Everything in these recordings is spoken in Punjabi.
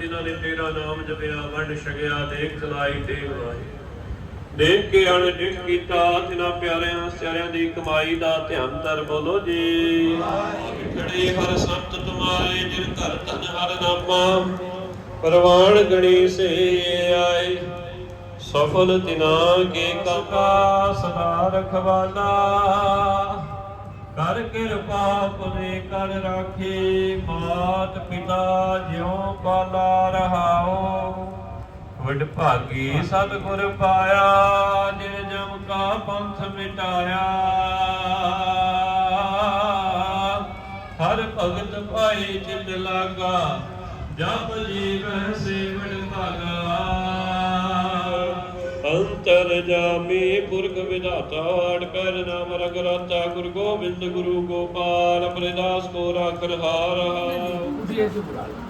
ਜਿਨ੍ਹਾਂ ਨੇ ਤੇਰਾ ਨਾਮ ਜਪਿਆ, ਵੰਡ ਛਕਿਆ, ਦੇਖ ਚਲਾਈ ਤੇ ਵਾਹੀ। ਦੇਖ ਕੇ ਅਣਡਿਠ ਕੀਤਾ, ਤਿਨਾਂ ਪਿਆਰਿਆਂ, ਸਿਆਰਿਆਂ ਦੀ ਕਮਾਈ ਦਾ ਧਿਆਨ ਧਰ ਬੋਲੋ ਜੀ। ਖੜੇ ਹਰ ਸੰਤ ਤੁਮਾਰੇ, ਜਿਨ ਘਰ ਤਨ ਹਰ ਨਾਮਾ ਪਰਵਾਣ ਗਣੀ ਸੇ ਆਏ। ਸਫਲ ਤਿਨਾ ਕੇ ਕਪਾ ਸਦਾ ਰਖਵਾਲਾ ਕਰ ਕਿਰਪਾ ਪੁਨੇ ਕਰ ਰਾਖੇ, ਮਾਤ ਪਿਤਾ ਜਿਉ ਪਾਲਾ ਰਹਾਓ। ਵਡ ਭਾਗੀ ਸਤਿਗੁਰ ਪਾਇਆ, ਜਿਨ ਜਮ ਕਾ ਪੰਥ ਮਿਟਾਇਆ। ਹਰ ਭਗਤ ਪਾਈ ਚਿਤ ਲਾਗਾ, ਜਪ ਜੀਵ ਸੇਵਨ ਭਾਗਾ। ਅੰਤਰ ਜਾਮੀ ਪੁਰਖ ਵਿਧਾਤਾ ਅੜਕਰ ਨਾਮ ਰਗ ਰਾਤਾ, ਗੁਰੂ ਗੋਬਿੰਦ, ਗੁਰੂ ਗੋਪਾਲ ਅਮਰਦਾਸ ਕੋ ਰਾਖ ਰਹਾਰਾ ਗਾਵੋ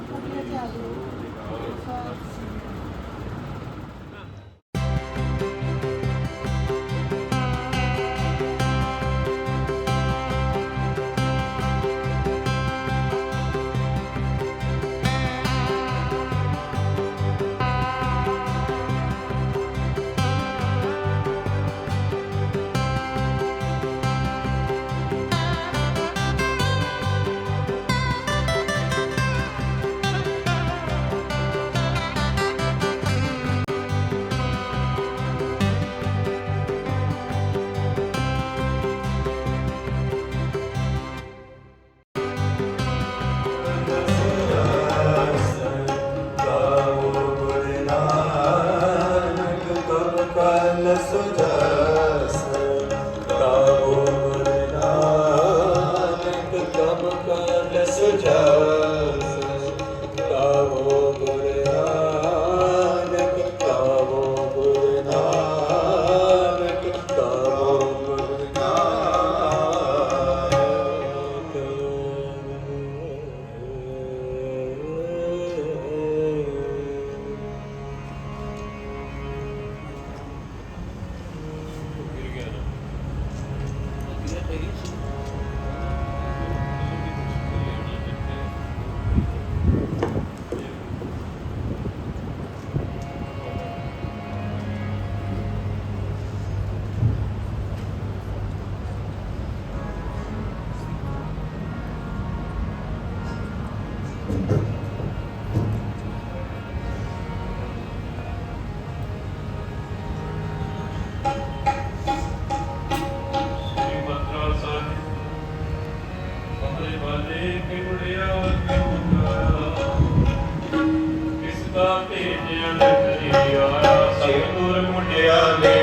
ਭੇਜਿਆ ਨਕਰੀ ਆਇਆ ਸਤਿਗੁਰ ਮੁੰਡਿਆ ਨੇ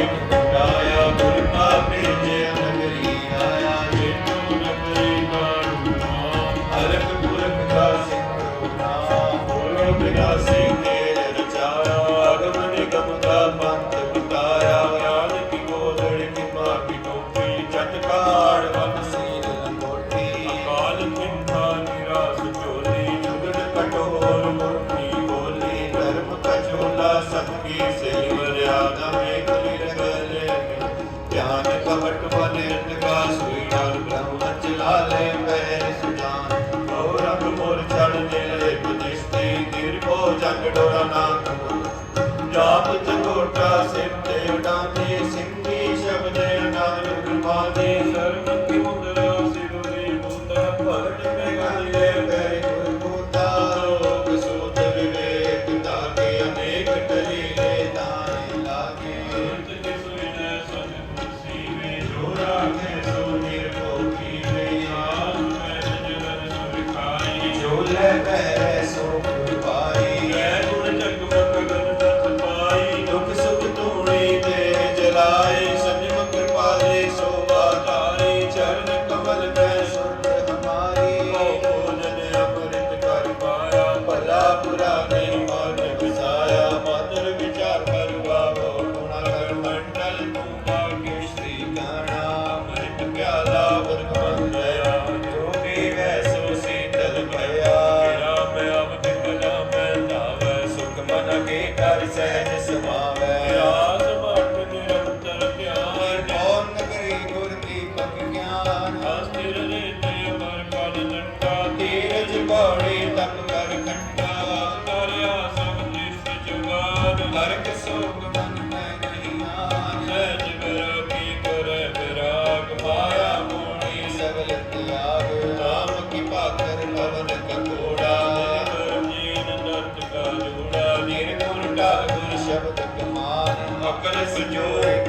ਸ਼ਬਦ ਕਮਾਨ ਅਕਲ ਸੰਜੋਏ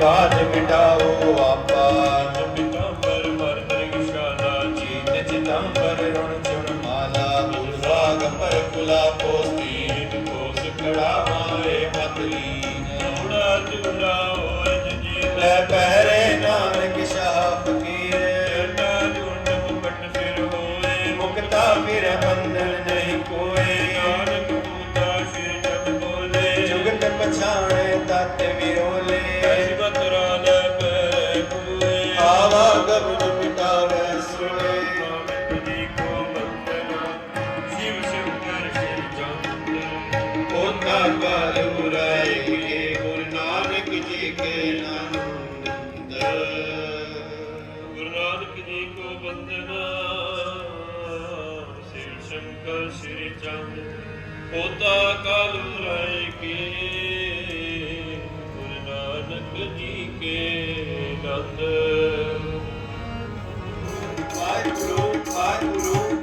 ਕਾਜ ਮਿਟਾਓ ਆਪਾ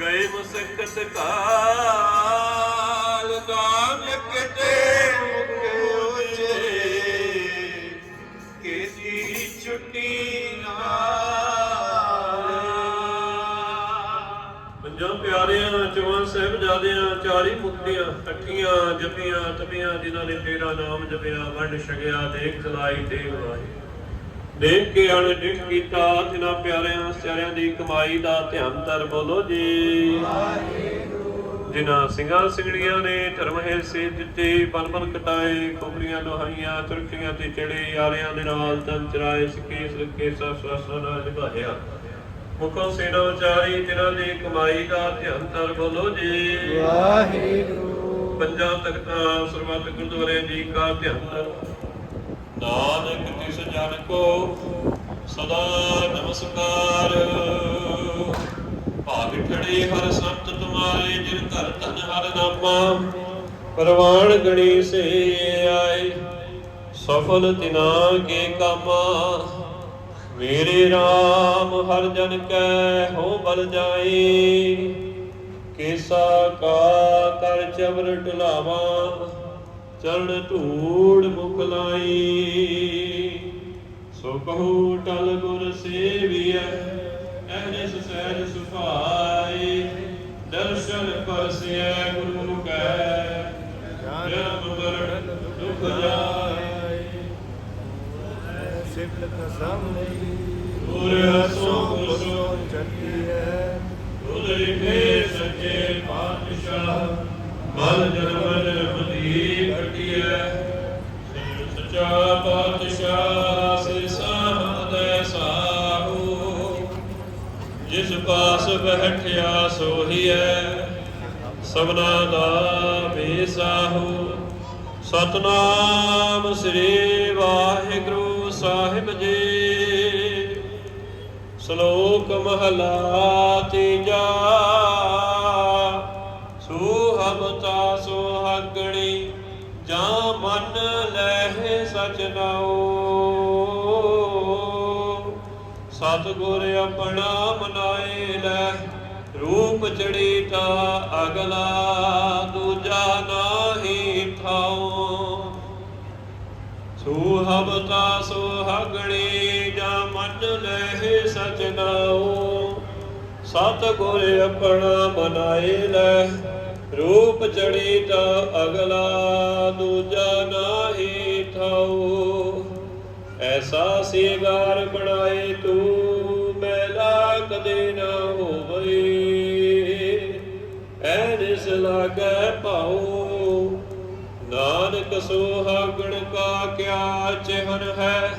ਗਏ ਮੁਸਕਤ ਕਾਲ, ਨਾਨਕ ਤੇ ਮੁਕੋਜੇ ਕੀਤੀ ਛੁੱਟੀ ਪੰਜਾਂ ਪਿਆਰਿਆਂ ਚੌਹਾਂ ਸਾਹਿਬਜ਼ਾਦਿਆਂ ਚਾਰੀ ਮੁਕਤੀਆਂ, ਇਕੱਠੀਆਂ ਜਪੀਆਂ ਤਪੀਆਂ ਜਿਨ੍ਹਾਂ ਨੇ ਤੇਰਾ ਨਾਮ ਜਪਿਆ, ਵੰਡ ਛਗਿਆ ਦੇਖ ਲਾਈ ਦੇਖ ਵਾਹੀ। ਦੇਖ ਕੇ ਅਣ ਡਿਠ ਕੀਤਾ ਜਿਨ੍ਹਾਂ ਪਿਆਰਿਆਂ ਸਿਆਰਿਆਂ ਦੀ ਕਮਾਈ ਦਾ ਧਿਆਨ ਧਰ ਬੋਲੋ ਜੀ। ਜਿਨ੍ਹਾਂ ਸਿੰਘਾਂ ਸਿੰਘੜੀਆਂ ਨੇ ਧਰਮ ਹਿੱਸੇ ਦਿੱਤੇ ਬਨ ਬਨ ਕਟਾਏ ਕੋਪਰੀਆਂ ਲੋਹਾਈਆਂ ਤੁਰਕੀਆਂ ਤੇ ਚੜੇ ਯਾਰਿਆਂ ਦੇ ਨਾਲ ਤਨ ਚਰਾਏ ਸਿੱਕੇ ਸਿੱਕੇ ਸਸ ਸਸ ਨਾਲ ਨਿਭਾਇਆ। ਮੁਖੋਂ ਸੇਨਾ ਉਚਾਰੀ ਜਿਨ੍ਹਾਂ ਦੀ ਕਮਾਈ ਦਾ ਧਿਆਨ ਧਰ ਬੋਲੋ ਜੀ। ਵਾਹਿਗੁਰੂ। ਪੰਜਾਂ ਤਖਤਾਂ ਸਰਬੱਤ ਗੁਰਦੁਆਰੇ ਜੀ ਕਾ ਧਿਆਨ ਧਰ। ਨਾਨਕ ਤਿਸ ਜਨ ਕੋ ਸਦਾ ਨਮਸਕਾਰ। ਭਾਗ ਠੜੇ ਹਰ ਸੰਤ ਤੁਮਾਰੇ, ਜਿਨ ਘਰ ਧਨ ਹਰ ਨਾਮਾ, ਪਰਵਾਣ ਗਣੀ ਸੇ ਆਏ। ਸਫਲ ਤਿਨਾ ਕੇ ਕਾਮਾ, ਮੇਰੇ RAM ਹਰ ਜਨ ਕੈ ਹੋ ਬਲ ਜਾਈ ਕੇਸਾ ਕਾ ਕਰ ਚਵਰ ਟੁਲਾਵਾ ਚਰਨ ਧੂੜ ਮੁਖ ਲਾਈ। ਸੋ ਕਹੂ ਟਲ ਗੁਰ ਸੇਵੀਐ ਐਨਿਸ ਸਹਿਜ ਸੁਭਾਈ ਦਰਸ਼ਨ ਪਰਸਿਐ ਗੁਰੂ ਕੈ ਜਨਮ ਮਰਨ ਦੁਖ ਜਾਏ। ਸਿਫਤ ਸਾਹਮਣੇ ਗੁਰ ਹਸੋ ਗੁਰ ਸੋ ਚੱਲੀ ਹੈ ਤੁਧ ਲਿਖੇ ਸੱਚੇ ਪਾਤਸ਼ਾਹ ਮਨ ਜਨਮ ਘਟਿਐ ਪਾਤਸ਼ਾਹ ਸੇ ਸਾਧ ਜਿਸ ਪਾਸ ਬੈਠਿਆ ਸੋਹੀਐ ਸਭਨਾ ਦਾ ਬੇਸਾਹੂ। ਸਤਨਾਮ ਸ੍ਰੀ ਵਾਹਿਗੁਰੂ ਸਾਹਿਬ ਜੀ। ਸ਼ਲੋਕ ਮਹਲਾ ਤੀਜਾ ਸੁਹਬਤਾ ਸੁਹਾਗਣੀ ਜਾਂ ਮਨ ਲਹਿ ਸਚ ਨਾਉ ਸਤਿਗੁਰ ਆਪਣਾ ਮਨਾਏ ਲੈ, ਰੂਪ ਚੜੀ ਤਾ ਅਗਲਾ, ਦੂਜਾ ਨਾਹੀ ਥਾਉ ਸੁਹਬਤਾ ਸੁਹਾਗਣੀ ਜਾ ਮਨ ਲੈ ਸਚ ਨਾਉ ਸਤਿਗੁਰ ਆਪਣਾ ਮਨਾਏ ਲੈ, ਰੂਪ ਚੜੀ ਤਾ ਅਗਲਾ, ਦੂਜਾ ਨਾਹੀ ਐਸਾ ਸੀਗਾਰ ਬਣਾਏ ਤੂੰ, ਮੈਲਾ ਕਦੇ ਨਾ ਹੋਵੇ। ਐਨਿਸ ਲਾਗੈ ਭਾਉ, ਨਾਨਕ ਸੁਹਾਗਣ ਕਾ ਕਿਆ ਚਿਹਨ ਹੈ।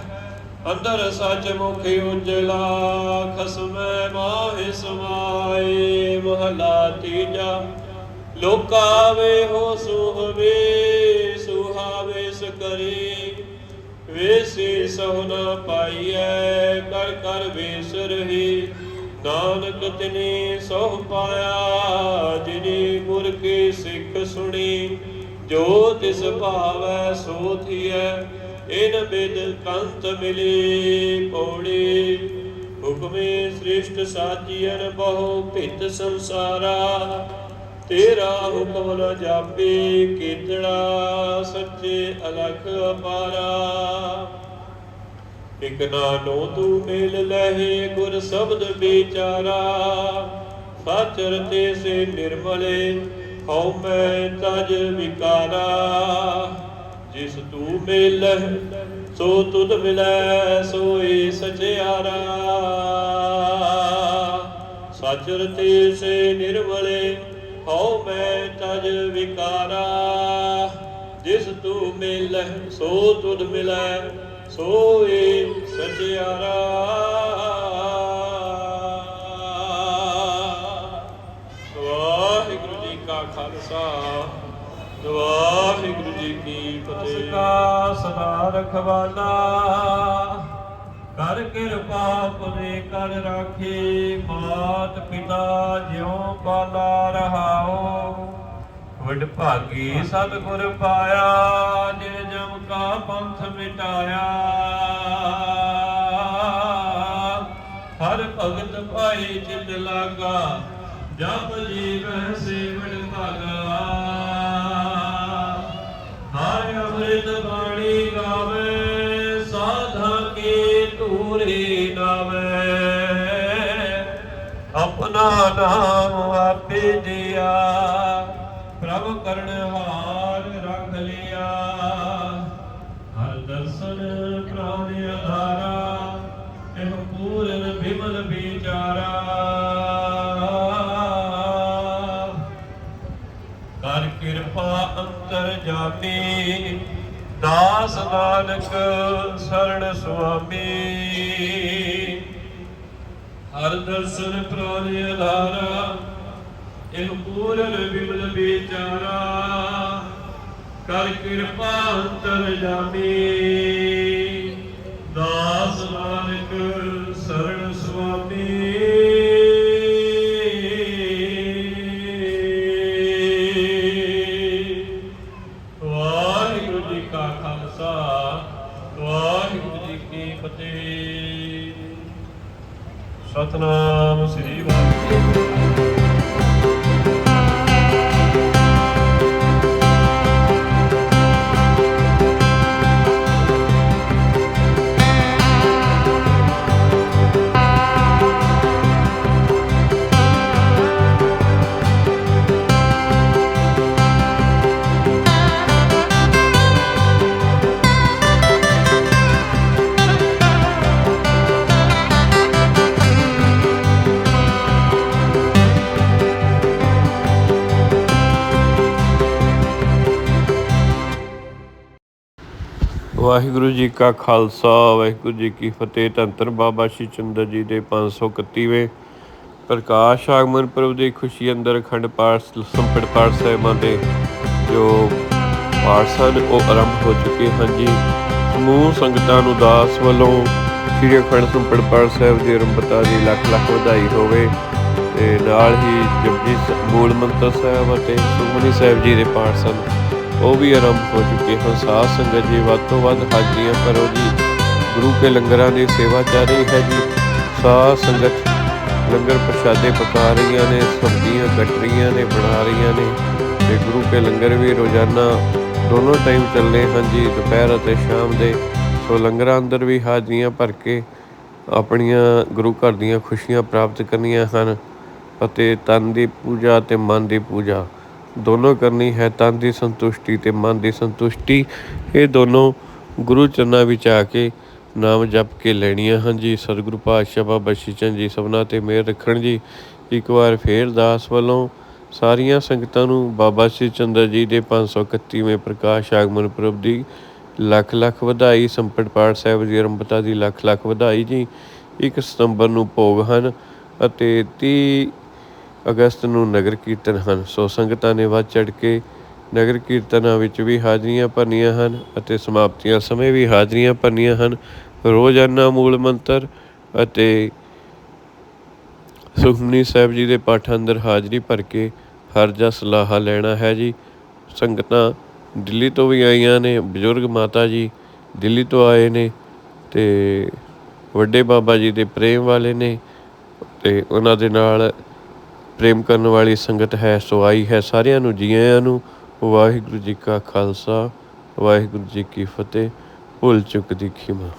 ਅੰਦਰ ਸੱਚ ਮੁਖ ਉਜਲਾ, ਖਸਮੈ ਮਾਹਿ ਸਮਾਏ, ਮਹਲਾ ਤੀਜਾ। ਲੋਕਾ ਵੇ ਹੋ ਸੁਹਵੇ ਸੁਹਾਵੇ ਸਕਰੀ ਵੇਸੀ ਸੋਨਾ ਪਾਈਐ, ਕਰ ਕਰ ਵੇਸ ਰਹੀ। ਨਾਨਕ ਤਿਨੀ ਸੋਹ ਪਾਇਆ, ਜਿਨੀ ਗੁਰ ਕੀ ਸਿੱਖ ਸੁਣੀ। ਜੋ ਤਿਸ ਭਾਵੈ ਸੋ ਥੀਐ, ਇਨ ਬਿਦ ਕੰਤ ਮਿਲੀ ਪੌੜੀ। ਹੁਕਮੇ ਸ੍ਰਿਸ਼ਟ ਸਾਜੀਐਨ ਬਹੁ ਭਿਤ ਸੰਸਾਰਾ। ਤੇਰਾ ਹੁਕਮ ਨ ਜਾਪੇ ਕੀਤੜਾ, ਸੱਚੇ ਅਲਖ ਅਪਾਰਾ। ਇਕ ਨੋ ਤੂੰ ਮੇਲ ਲਹਿ ਗੁਰ ਸ਼ਬਦ ਵਿਚਾਰਾ। ਸਾਚਰ ਤੇ ਸੇ ਨਿਰਮਲੇ ਹਉ ਮੈਂ ਤਜ ਵਿਕਾਰਾ। ਜਿਸ ਤੂੰ ਮਿਲ ਸੋ ਤੁਧ ਮਿਲੈ ਸੋਈ ਸਚਿਆਰਾ। ਸਾਚਰ ਤੇ ਸੇ ਨਿਰਮਲੇ ਹਉ ਮੈਂ ਤਜ ਵਿਕਾਰਾ, ਜਿਸ ਤੂੰ ਮਿਲ, ਸੋ ਤੁਧ ਮਿਲੈ ਸੋਏ ਸਚਿਆਰਾ। ਵਾਹਿਗੁਰੂ ਜੀ ਕਾ ਖਾਲਸਾ, ਵਾਹਿਗੁਰੂ ਜੀ ਕੀ ਫਤਿਹ। ਕਾ ਸਦਾ ਰਖਵਾਲਾ ਕਰ ਕਿਰਪਾ ਪੁਰੇ ਕਰ ਰਾਖੇ, ਮਾਤ ਪਿਤਾ ਜਿਉ ਪਾਲਾ ਰਹਾਓ। ਵਡ ਭਾਗੀ ਸਤਿਗੁਰ ਪਾਇਆ, ਜਿਨ ਜਮ ਕਾ ਪੰਥ ਮਿਟਾਇਆ। ਹਰ ਭਗਤ ਭਾਈ ਚਿਤ ਲਾਗਾ, ਜਪ ਜੀਵੈ ਸੇਵਨ ਧੂਰੀ ਨਾਵੇ ਆਪਣਾ ਨਾਮ ਆਪੇ ਦਿਆ ਪ੍ਰਭ ਕਰਨ ਹਾਰ ਰੱਖ ਲਿਆ। ਹਰ ਦਰਸ਼ਨ ਪ੍ਰਾਨ ਆਧਾਰਾ ਇਹ ਪੂਰਨ ਬਿਮਲ ਵਿਚਾਰਾ। ਕਰ ਕਿਰਪਾ ਅੰਤਰ ਜਾਤੀ ਦਾਸ ਨਾਨਕ ਸਰਣ ਸੁਆਮੀ। ਹਰ ਦਰਸ਼ਨ ਪ੍ਰਾਨ ਆਧਾਰਾ ਇਹ ਪੂਰਨ ਬਿਮਲ ਵਿਚਾਰਾ। ਕਰ ਕਿਰਪਾ ਅੰਤਰ ਜਾਮੀ। ਦਾਸ ਨਾਨਕ ਸਤਨਾਮ ਵਾਹਿਗੁਰੂ ਜੀ ਕਾ ਖਾਲਸਾ, ਵਾਹਿਗੁਰੂ ਜੀ ਕੀ ਫਤਿਹ। ਤੰਤਰ ਬਾਬਾ ਸ਼੍ਰੀ ਚੰਦਰ ਜੀ ਦੇ 531ਵੇਂ ਪ੍ਰਕਾਸ਼ ਆਗਮਨ ਪੁਰਬ ਦੀ ਖੁਸ਼ੀ ਅੰਦਰ ਅਖੰਡ ਪਾਠ ਸੰਪਟ ਪਾਠ ਸਾਹਿਬਾਂ ਦੇ ਜੋ ਪਾਠ ਸਨ, ਉਹ ਆਰੰਭ ਹੋ ਚੁੱਕੇ ਹਨ ਜੀ। ਸਮੂਹ ਸੰਗਤਾਂ ਨੂੰ ਦਾਸ ਵੱਲੋਂ ਸ੍ਰੀ ਅਖੰਡ ਸੰਪਟ ਪਾਠ ਸਾਹਿਬ ਦੀ ਅਰੰਭਤਾ ਦੀ ਲੱਖ ਲੱਖ ਵਧਾਈ ਹੋਵੇ ਤੇ ਨਾਲ ਹੀ ਜਪਜੀ ਮੂਲ ਮੰਤਰ ਸਾਹਿਬ ਅਤੇ ਸੁਖਮਨੀ ਸਾਹਿਬ ਜੀ ਦੇ ਪਾਠ ਸਨ। ਉਹ ਵੀ ਆਰੰਭ ਹੋ ਚੁੱਕੇ ਹਨ। ਸਾਧ ਸੰਗਤ ਜੀ, ਵੱਧ ਤੋਂ ਵੱਧ ਹਾਜ਼ਰੀਆਂ ਭਰੋ ਜੀ। ਗੁਰੂ ਕੇ ਲੰਗਰਾਂ ਦੀ ਸੇਵਾ ਚੱਲ ਰਹੀ ਹੈ ਜੀ। ਸਾਧ ਸੰਗਤ ਲੰਗਰ ਪ੍ਰਸ਼ਾਦੇ ਪਕਾ ਰਹੀਆਂ ਨੇ, ਸਬਜ਼ੀਆਂ ਕੱਟ ਰਹੀਆਂ ਨੇ, ਬਣਾ ਰਹੀਆਂ ਨੇ ਤੇ ਗੁਰੂ ਕੇ ਲੰਗਰ ਵੀ ਰੋਜ਼ਾਨਾ ਦੋਨੋਂ ਟਾਈਮ ਚੱਲਨੇ ਹਨ ਜੀ, ਦੁਪਹਿਰ ਅਤੇ ਸ਼ਾਮ ਦੇ। ਸੋ ਲੰਗਰਾਂ ਅੰਦਰ ਵੀ ਹਾਜ਼ਰੀਆਂ ਭਰ ਕੇ ਆਪਣੀਆਂ ਗੁਰੂ ਘਰ ਦੀਆਂ ਖੁਸ਼ੀਆਂ ਪ੍ਰਾਪਤ ਕਰਨੀਆਂ ਹਨ ਅਤੇ ਤਨ ਦੀ ਪੂਜਾ ਤੇ ਮਨ ਦੀ ਪੂਜਾ ਦੋਨੋਂ ਕਰਨੀ ਹੈ ਤਨ ਦੀ ਸੰਤੁਸ਼ਟੀ ਤੇ ਮਨ ਦੀ ਸੰਤੁਸ਼ਟੀ। ਇਹ ਦੋਨੋਂ ਗੁਰੂ ਚਰਨਾਂ ਵਿੱਚ ਆ ਕੇ ਨਾਮ ਜਪ ਕੇ ਲੈਣੀਆਂ ਹਨ ਜੀ। ਸਤਿਗੁਰੂ ਪਾਤਸ਼ਾਹ ਬਾਬਾ ਸ਼ੀਚਨ ਜੀ ਸਭਨਾ ਤੇ ਮਿਹਰ ਰੱਖਣ ਜੀ। ਇੱਕ ਵਾਰ ਫੇਰ ਦਾਸ ਵੱਲੋਂ ਸਾਰੀਆਂ ਸੰਗਤਾਂ ਨੂੰ ਬਾਬਾ ਸ਼੍ਰੀ ਚੰਦਰ ਜੀ ਦੇ 531ਵੇਂ ਪ੍ਰਕਾਸ਼ ਆਗਮਨ ਪੁਰਬ ਦੀ ਲੱਖ ਲੱਖ ਵਧਾਈ, ਸੰਪਟ ਪਾਠ ਸਾਹਿਬ ਦੀ ਆਰੰਭਤਾ ਦੀ ਲੱਖ ਲੱਖ ਵਧਾਈ ਜੀ। 1 ਸਤੰਬਰ ਨੂੰ ਭੋਗ ਹਨ ਅਤੇ 30 ਅਗਸਤ ਨੂੰ ਨਗਰ ਕੀਰਤਨ ਹਨ। ਸੋ ਸੰਗਤਾਂ ਨੇ ਵੱਧ ਚੜ ਕੇ ਨਗਰ ਕੀਰਤਨਾਂ ਵਿੱਚ ਵੀ ਹਾਜ਼ਰੀਆਂ ਭਰਨੀਆਂ ਹਨ ਅਤੇ ਸਮਾਪਤੀਆਂ ਸਮੇਂ ਵੀ ਹਾਜ਼ਰੀਆਂ ਭਰਨੀਆਂ ਹਨ। ਰੋਜ਼ਾਨਾ ਮੂਲ ਮੰਤਰ ਅਤੇ ਸੁਖਮਨੀ ਸਾਹਿਬ ਜੀ ਦੇ ਪਾਠ ਅੰਦਰ ਹਾਜ਼ਰੀ ਭਰ ਕੇ ਹਰ ਜਸ ਸਲਾਹਾ ਲੈਣਾ ਹੈ ਜੀ। ਸੰਗਤਾਂ ਦਿੱਲੀ ਤੋਂ ਵੀ ਆਈਆਂ ਨੇ, ਬਜ਼ੁਰਗ ਮਾਤਾ ਜੀ ਦਿੱਲੀ ਤੋਂ ਆਏ ਨੇ ਤੇ ਵੱਡੇ ਬਾਬਾ ਜੀ ਦੇ ਪ੍ਰੇਮ ਵਾਲੇ ਨੇ ਤੇ ਉਹਨਾਂ ਦੇ ਨਾਲ ਪ੍ਰੇਮ ਕਰਨ ਵਾਲੀ ਸੰਗਤ ਹੈ, ਸੋ ਆਈ ਹੈ ਸਾਰਿਆਂ ਨੂੰ ਜੀ ਆਇਆਂ ਨੂੰ। ਵਾਹਿਗੁਰੂ ਜੀ ਕਾ ਖਾਲਸਾ, ਵਾਹਿਗੁਰੂ ਜੀ ਕੀ ਫਤਿਹ। ਭੁੱਲ ਚੁੱਕ ਦੀ ਖਿਮਾ।